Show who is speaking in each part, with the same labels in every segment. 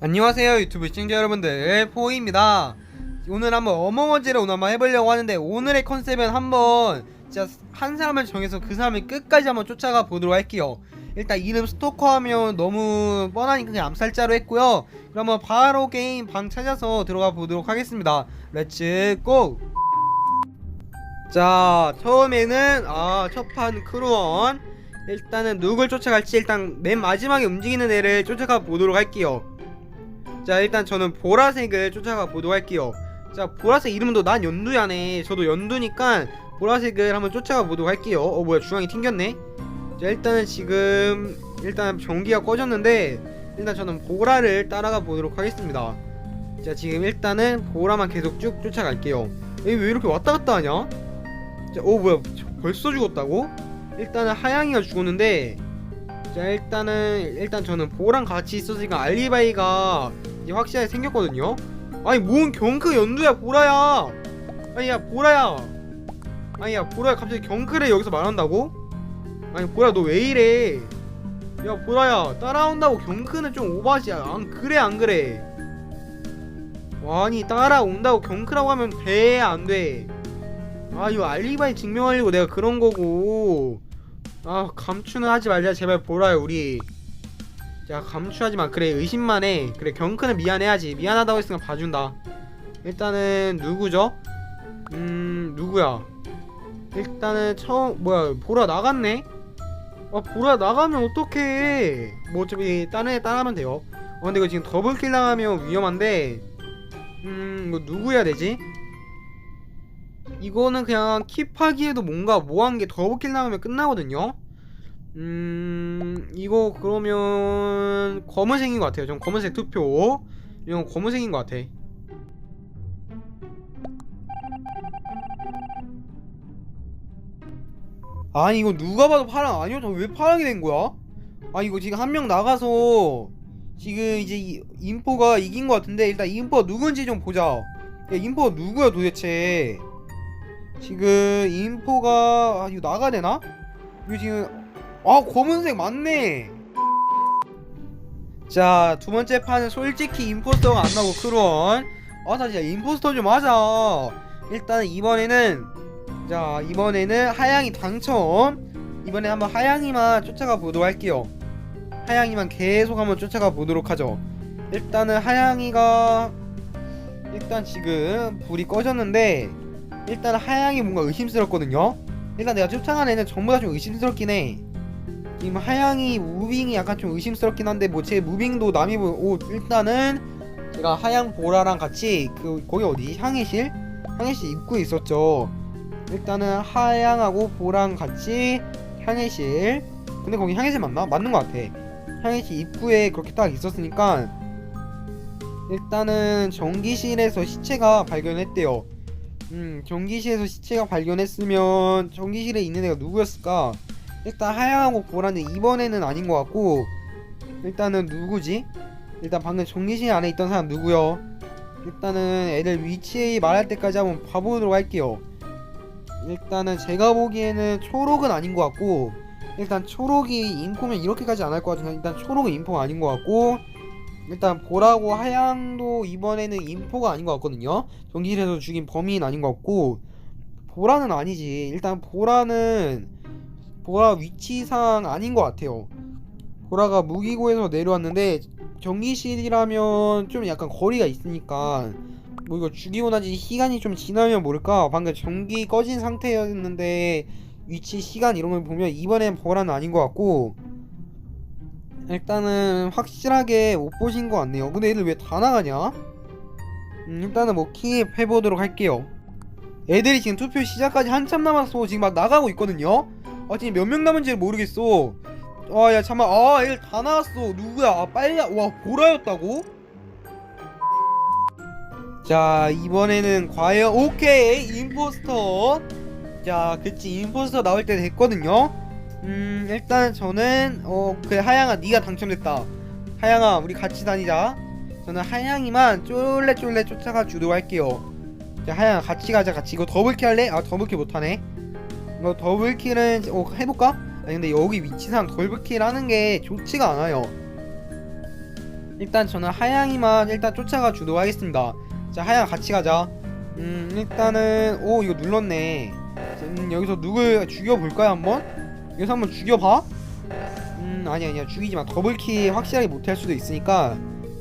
Speaker 1: 안녕하세요 유튜브 시청자 여러분들. 포이입니다. 오늘 한번 어머머지를 오늘 한번 해보려고 하는데 오늘의 컨셉은 한번 진짜 한 사람을 정해서 그 사람을 끝까지 한번 쫓아가 보도록 할게요. 일단 이름 스토커 하면 너무 뻔하니까 그냥 암살자로 했고요. 그러면 바로 게임 방 찾아서 들어가 보도록 하겠습니다. 렛츠 고! 자 처음에는 아 첫판 크루원. 일단은 누굴 쫓아갈지 일단 맨 마지막에 움직이는 애를 쫓아가 보도록 할게요 자 일단 저는 보라색을 쫓아가 보도록 할게요. 자 보라색 이름도 난 연두야네. 저도 연두니까 보라색을 한번 쫓아가 보도록 할게요. 어 뭐야 중앙이 튕겼네? 자 일단은 지금 일단 전기가 꺼졌는데 일단 저는 보라를 따라가 보도록 하겠습니다. 자 지금 일단은 보라만 계속 쭉 쫓아갈게요. 얘왜 이렇게 왔다 갔다 하냐? 자, 어 뭐야 저- 벌써 죽었다고? 일단은 하양이가 죽었는데 자 일단은 일단 저는 보랑 같이 있었으니까 알리바이가 이제 확실하게 생겼거든요. 아니 뭔 경크 연두야 보라야. 아니 야 보라야. 아니 야 보라야. 갑자기 경크를 여기서 말한다고? 아니 보라 너 왜 이래? 야 보라야. 따라온다고 경크는 좀 오바지 안 그래 안 그래? 아니 따라온다고 경크라고 하면 돼 안돼? 아 이거 알리바이 증명하려고 내가 그런 거고. 아 감추는 하지 말자 제발 보라요 우리 야 감추하지마 그래 의심만 해. 그래 경크는 미안해야지. 미안하다고 했으니까 봐준다. 일단은 누구죠? 음 누구야? 일단은 처음 뭐야 보라 나갔네? 아 보라 나가면 어떡해? 뭐 어차피 다른 애 따라하면 돼요. 어 근데 이거 지금 더블킬 당하면 위험한데 음 이거 누구 해야 되지? 이거는 그냥 킵하기에도 뭔가 뭐한 게 더블킬 나오면 끝나거든요. 음 이거 그러면 검은색인 것 같아요. 전 검은색 투표. 이건 검은색인 것 같아. 아니 이거 누가 봐도 파랑 아니요? 저 왜 파랑이 된 거야? 아 이거 지금 한 명 나가서 지금 이제 이- 인포가 이긴 것 같은데 일단 인포가 누군지 좀 보자. 야 인포가 누구야 도대체? 지금 인포가 아 이거 나가야 되나? 이거 지금 아 검은색 맞네. 자 두 번째 판은 솔직히 임포스터가 안 나오고 크루원 아나 진짜 임포스터 좀 하자. 일단 이번에는 자 이번에는 하양이 당첨. 이번에 한번 하양이만 쫓아가 보도록 할게요. 하양이만 계속 한번 쫓아가 보도록 하죠. 일단은 하양이가 일단 지금 불이 꺼졌는데 일단 하양이 뭔가 의심스럽거든요. 일단 내가 쫓아간 애는 전부 다 좀 의심스럽긴 해. 지금 하양이 무빙이 약간 좀 의심스럽긴 한데 뭐 제 무빙도 남이 보오 일단은 제가 하양 보라랑 같이 그 거기 어디 향해실 향해실 입구에 있었죠. 일단은 하양하고 보랑 같이 향해실 근데 거기 향해실 맞나? 맞는 것 같아. 향해실 입구에 그렇게 딱 있었으니까 일단은 전기실에서 시체가 발견했대요. 음, 전기실에서 시체가 발견했으면 전기실에 있는 애가 누구였을까? 일단 하양하고 보라는 이번에는 아닌 것 같고 일단은 누구지? 일단 방금 전기실 안에 있던 사람 누구요? 일단은 애들 위치 말할 때까지 한번 봐보도록 할게요. 일단은 제가 보기에는 초록은 아닌 것 같고 일단 초록이 인포면 이렇게까지 안 할 것 같은데 일단 초록은 인포가 아닌 것 같고 일단 보라고 하양도 이번에는 인포가 아닌 것 같거든요. 전기실에서 죽인 범인은 아닌 것 같고 보라는 아니지. 일단 보라는 보라 위치상 아닌 것 같아요. 보라가 무기고에서 내려왔는데 전기실이라면 좀 약간 거리가 있으니까 뭐 이거 죽이고 나지 시간이 좀 지나면 모를까 방금 전기 꺼진 상태였는데 위치 시간 이런 걸 보면 이번엔 보라는 아닌 것 같고 일단은 확실하게 못 보신 것 같네요. 근데 애들 왜 다 나가냐? 음, 일단은 뭐 킵 해보도록 할게요. 애들이 지금 투표 시작까지 한참 남았어. 지금 막 나가고 있거든요. 아 지금 몇명 남은지 모르겠어. 아야 잠만. 아 애들 다 나왔어. 누구야? 아 빨리 와 보라였다고? 자 이번에는 과연 오케이 임포스터. 자 그치 임포스터 나올 때 됐거든요. 음 일단 저는 어 그래 하양아 네가 당첨됐다 하양아 우리 같이 다니자 저는 하양이만 쫄래쫄래 쫓아가 주도록 할게요 자 하양아 같이 가자 같이 이거 더블킬 할래? 아 더블킬 못하네 이거 더블킬은 어 해볼까? 아 근데 여기 위치상 더블킬 하는 게 좋지가 않아요. 일단 저는 하양이만 일단 쫓아가 주도록 하겠습니다. 자 하양 같이 가자. 음 일단은 오 이거 눌렀네. 음, 여기서 누굴 죽여볼까요 한번? 여기서 한번 죽여봐? 음 아니 아니야. 죽이지마. 더블키 확실하게 못할 수도 있으니까.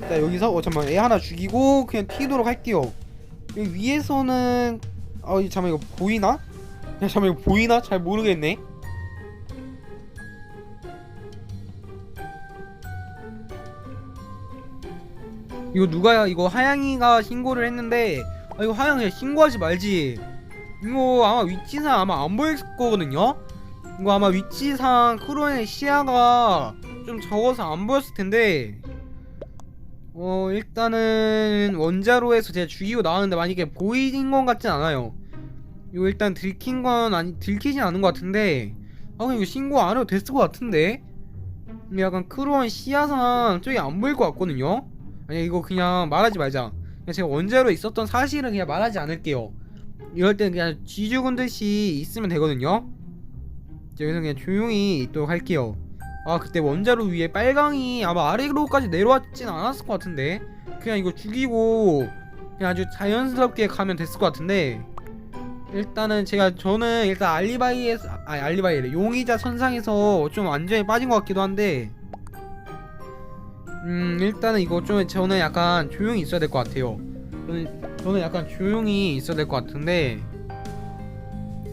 Speaker 1: 자 여기서 어 잠깐만. 얘 하나 죽이고 그냥 튀도록 할게요. 여기 위에서는 어 이- 잠깐만 이거 보이나? 야 잠깐만 이거 보이나? 잘 모르겠네. 이거 누가야 이거 하양이가 신고를 했는데 아 이거 하양이 신고하지 말지. 이거 아마 위치상 아마 안 보일 거거든요? 이거 아마 위치상 크로엔의 시야가 좀 적어서 안 보였을 텐데. 어 일단은 원자로에서 제가 죽이고 나왔는데 만약에 보이는 건 같진 않아요 이거 일단 들킨 건 아니 들키진 않은 것 같은데. 아 그냥 이거 신고 안 해도 됐을 것 같은데. 근데 약간 크로엔 시야상 저기 안 보일 것 같거든요. 아니 이거 그냥 말하지 말자. 그냥 제가 원자로에 있었던 사실은 그냥 말하지 않을게요. 이럴 때는 그냥 쥐 죽은 듯이 있으면 되거든요. 자, 여기서 그냥 조용히 있도록 할게요. 아 그때 원자로 위에 빨강이 아마 아래로까지 내려왔진 않았을 것 같은데. 그냥 이거 죽이고 그냥 아주 자연스럽게 가면 됐을 것 같은데 일단은 제가 저는 일단 알리바이에서 아니 알리바이래. 용의자 선상에서 좀 완전히 빠진 것 같기도 한데 음 일단은 이거 좀 저는 약간 조용히 있어야 될 것 같아요. 저는 저는 약간 조용히 있어야 될 것 같은데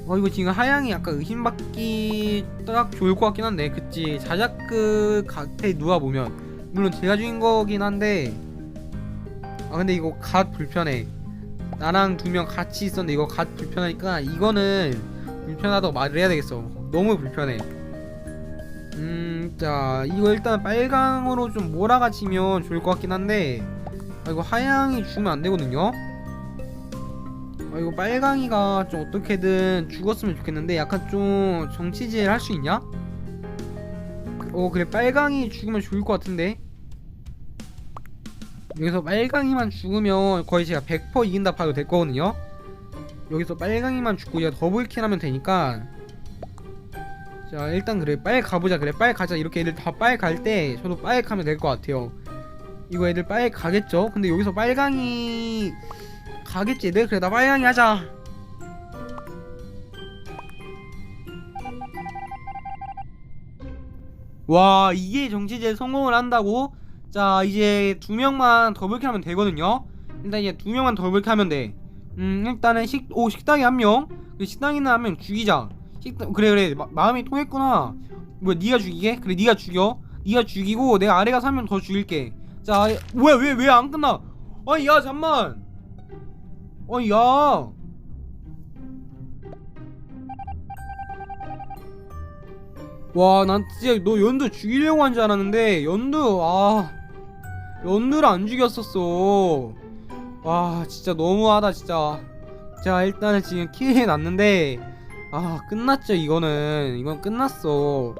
Speaker 1: 어 이거 지금 하양이 약간 의심받기 딱 좋을 것 같긴 한데 그치? 자작극 같아 누가 보면. 물론 제가 죽인 거긴 한데 아 근데 이거 갓 불편해 나랑 두 명 같이 있었는데 이거 갓 불편하니까 이거는 불편하다고 말을 해야 되겠어. 너무 불편해. 음 자 이거 일단 빨강으로 좀 몰아가지면 좋을 것 같긴 한데 아 이거 하양이 죽으면 안 되거든요? 아 이거 빨강이가 좀 어떻게든 죽었으면 좋겠는데 약간 좀 정치질 할 수 있냐? 그- 어 그래 빨강이 죽으면 좋을 것 같은데 여기서 빨강이만 죽으면 거의 제가 100% 이긴다 봐도 될 거거든요 여기서 빨강이만 죽고 얘가 더블킬 하면 되니까 자 일단 그래 빨 가보자 그래 빨 가자 이렇게 애들 다 빨 갈 때 저도 빨 가면 될 것 같아요 이거 애들 빨 가겠죠? 근데 여기서 빨강이 가겠지 애들? 그래 나 빨강이 하자 와 이게 정치제 성공을 한다고? 자 이제 두 명만 더블킬 하면 되거든요. 일단 이제 두 명만 더블킬 하면 돼 음 일단은 식, 오 식당에 한명. 식당에 있는 한명 죽이자. 식당 그래 그래. 마, 마음이 통했구나. 뭐야 네가 죽이게? 그래 네가 죽여. 네가 죽이고 내가 아래 가서 한 명 더 죽일게. 자 뭐야 왜 왜 안 끝나? 아니 야 잠만. 아니 야. 와, 난 진짜 너 연두 죽이려고 한 줄 알았는데 연두 아 연두를 안 죽였었어. 와, 진짜 너무하다 진짜. 자, 일단은 지금 킬해 놨는데 아 끝났죠 이거는 이건 끝났어.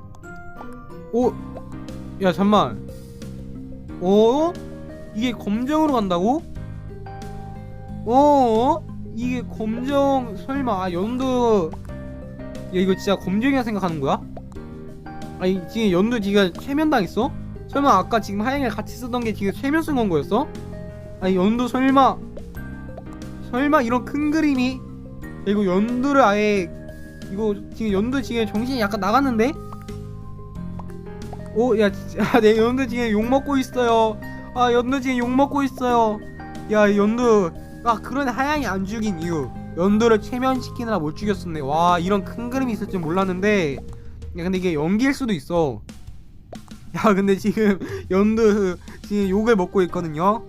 Speaker 1: 오, 야 잠만. 어? 이게 검정으로 간다고? 어? 이게 검정 설마 아, 연두 야 이거 진짜 검정이라 생각하는 거야? 아니 지금 연두 지금 최면당했어? 설마 아까 지금 하양이랑 같이 쓰던 게 지금 최면 쓴 건 거였어? 아니 연두 설마 설마 이런 큰 그림이 야, 이거 연두를 아예 이거 지금 연두 지금 정신이 약간 나갔는데? 오, 야, 진짜, 내 연두 지금 욕 먹고 있어요. 아, 연두 지금 욕 먹고 있어요. 야, 연두, 아, 그런 하양이 안 죽인 이유. 연두를 체면시키느라 못 죽였었네. 와, 이런 큰 그림이 있을 줄 몰랐는데. 야, 근데 이게 연기일 수도 있어. 야, 근데 지금 연두 지금 욕을 먹고 있거든요.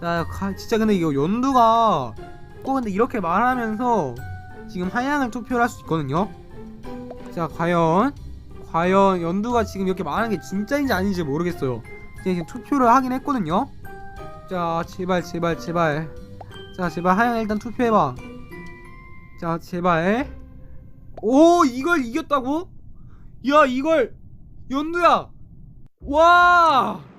Speaker 1: 자, 가, 진짜 근데 이거 연두가 꼭 근데 이렇게 말하면서 지금 하양을 투표를 할 수 있거든요. 자, 과연 과연 연두가 지금 이렇게 말하는 게 진짜인지 아닌지 모르겠어요. 지금 투표를 하긴 했거든요. 자, 제발, 제발, 제발. 자, 제발 하양 일단 투표해봐. 자, 제발. 오, 이걸 이겼다고? 야, 이걸 연두야. 와.